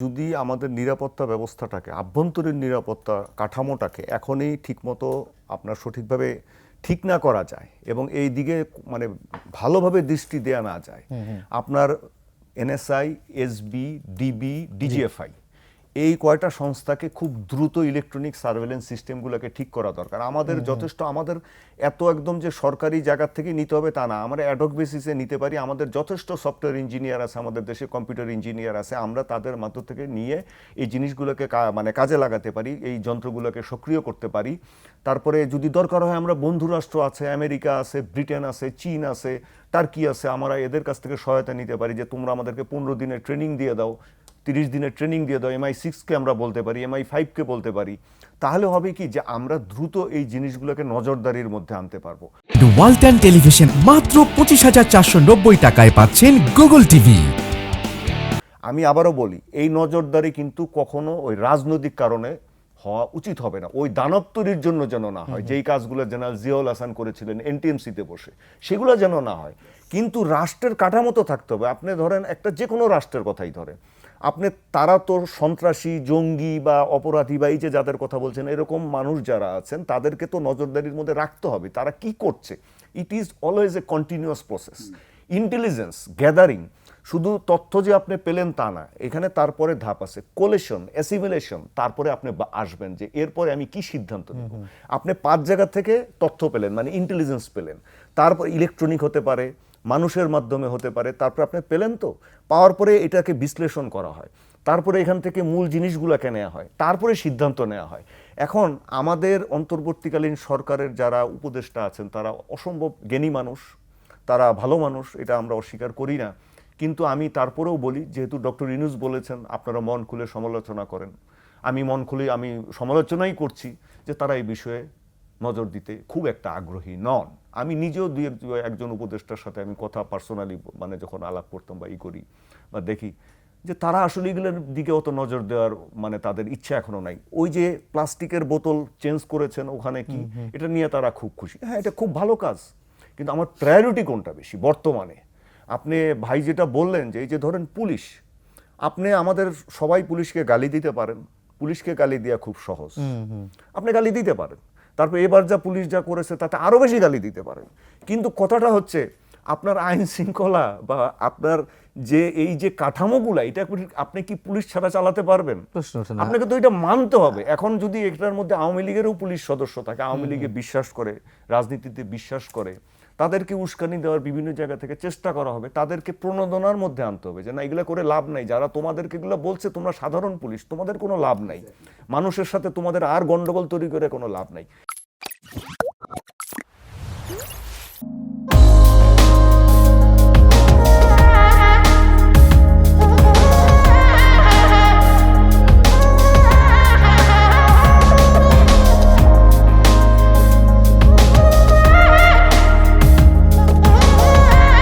যদি আমাদের নিরাপত্তা ব্যবস্থাটাকে আভ্যন্তরীণ নিরাপত্তা কাঠামোটাকে এখনই ঠিকমতো আপনার সঠিকভাবে ঠিক না করা যায় এবং এই দিকে মানে ভালোভাবে দৃষ্টি দেয়া না যায় আপনার এনএসআই এসবি ডিবি ডিজিএফআই এই কয়টা সংস্থাকে খুব দ্রুত ইলেকট্রনিক সার্ভেলেন্স সিস্টেমগুলোকে ঠিক করা দরকার। আমাদের যথেষ্ট আমাদের এত একদম যে সরকারি জায়গা থেকে নিতে হবে তা না। আমরা অ্যাডক বেসিসে নিতে পারি। আমাদের যথেষ্ট সফটওয়্যার ইঞ্জিনিয়ার আছে আমাদের দেশে কম্পিউটার ইঞ্জিনিয়ার আছে। আমরা তাদের মাধ্য থেকে নিয়ে এই জিনিসগুলোকে মানে কাজে লাগাতে পারি এই যন্ত্রগুলোকে সক্রিয় করতে পারি। তারপরে যদি দরকার হয় আমরা বন্ধু রাষ্ট্র আছে আমেরিকা আছে ব্রিটেন আছে চীন আছে টার্কি আছে আমরা এদের কাছ থেকে সহায়তা নিতে পারি যে তোমরা আমাদেরকে পনেরো দিনের ট্রেনিং দিয়ে দাও। তিরিশ দিনের ট্রেনিং দিয়ে দাও এমআই সিক্সকে আমরা বলতে পারি এমআই ফাইভকে বলতে পারি তাহলে হবে কি যে আমরা দ্রুত এই জিনিসগুলোকে নজরদারির মধ্যে আনতে পারব। ওয়ালটন টেলিভিশন মাত্র পঁচিশ হাজার চারশো নব্বই টাকায় পাচ্ছেন গুগল টিভি আমি আবারও বলি এই নজরদারি কিন্তু কখনো ওই রাজনৈতিক কারণে হওয়া উচিত হবে না। ওই দানব তৈরির জন্য যেন না হয় যেই কাজগুলো জেনারেল জিয়াউল হাসান করেছিলেন এনটিএমসিতে বসে সেগুলো যেন না হয়। কিন্তু রাষ্ট্রের কাঠামো তো থাকতে হবে। আপনি ধরেন একটা যে কোনো রাষ্ট্রের কথাই ধরেন আপনি তারা তো সন্ত্রাসী জঙ্গি বা অপরাধী বা এই যে যাদের কথা বলছেন এরকম মানুষ যারা আছেন তাদেরকে তো নজরদারির মধ্যে রাখতে হবে। তারা কি করছে? It is always a continuous process intelligence gathering শুধু তথ্য যে আপনি পেলেন তা না এখানে তারপরে ধাপ আছে। কোলেশন অ্যাসিমিলেশন তারপরে আপনি আসবেন যে এরপরে আমি কি সিদ্ধান্ত নেব? আপনি পাঁচ জায়গা থেকে তথ্য পেলেন মানে ইন্টেলিজেন্স পেলেন। তারপর ইলেকট্রনিক হতে পারে মানুষের মাধ্যমে হতে পারে, তারপর আপনি পেলেন তো, পাওয়ার পরে এটাকে বিশ্লেষণ করা হয়, তারপরে এখান থেকে মূল জিনিসগুলোকে নেওয়া হয়, তারপরে সিদ্ধান্ত নেওয়া হয়। এখন আমাদের অন্তর্বর্তীকালীন সরকারের যারা উপদেষ্টা আছেন, তারা অসম্ভব জ্ঞানী মানুষ, তারা ভালো মানুষ, এটা আমরা অস্বীকার করি না। কিন্তু আমি তারপরেও বলি, যেহেতু ডক্টর ইনুস বলেছেন, আপনারা মন খুলে সমালোচনা করেন। আমি মন খুলে, আমি সমালোচনাই করছি যে তারা এই বিষয়ে নজর দিতে খুব একটা আগ্রহী নন। আমি নিজেও দুই একজন উপদেষ্টার সাথে আমি কথা পার্সোনালি মানে যখন আলাপ করতাম বা ই করি বা দেখি যে তারা আসলে এগুলোর দিকে অত নজর দেওয়ার মানে তাদের ইচ্ছা এখনও নাই। ওই যে প্লাস্টিকের বোতল চেঞ্জ করেছেন ওখানে কি এটা নিয়ে তারা খুব খুশি। হ্যাঁ এটা খুব ভালো কাজ কিন্তু আমার প্রায়োরিটি কোনটা বেশি বর্তমানে? আপনি ভাই যেটা বললেন যে এই যে ধরেন পুলিশ আপনি আমাদের সবাই পুলিশকে গালি দিতে পারেন। পুলিশকে গালি দেওয়া খুব সহজ। আপনি গালি দিতে পারেন। তারপর এবার যা পুলিশ যা করেছে তাতে আরও বেশি গালি দিতে পারেন। কিন্তু কথাটা হচ্ছে আপনার আইন শৃঙ্খলা বা আপনার যে এই যে কাঠামোগুলা এটা আপনি- কি পুলিশ ছাড়া চালাতে পারবেন। আপনাকে তো এটা মানতে হবে। এখন যদি এটার মধ্যে আওয়ামী লীগেরও পুলিশ সদস্য থাকে আওয়ামী লীগে বিশ্বাস করে রাজনীতিতে বিশ্বাস করে তাদেরকে উস্কানি দেওয়ার বিভিন্ন জায়গা থেকে চেষ্টা করা হবে তাদেরকে প্রণোদনার মধ্যে আনতে হবে যে না এগুলো করে লাভ নাই। যারা তোমাদেরকে এগুলো বলছে তোমরা সাধারণ পুলিশ তোমাদের কোনো লাভ নাই। মানুষের সাথে তোমাদের আর গন্ডগোল তৈরি করে কোনো লাভ নাই।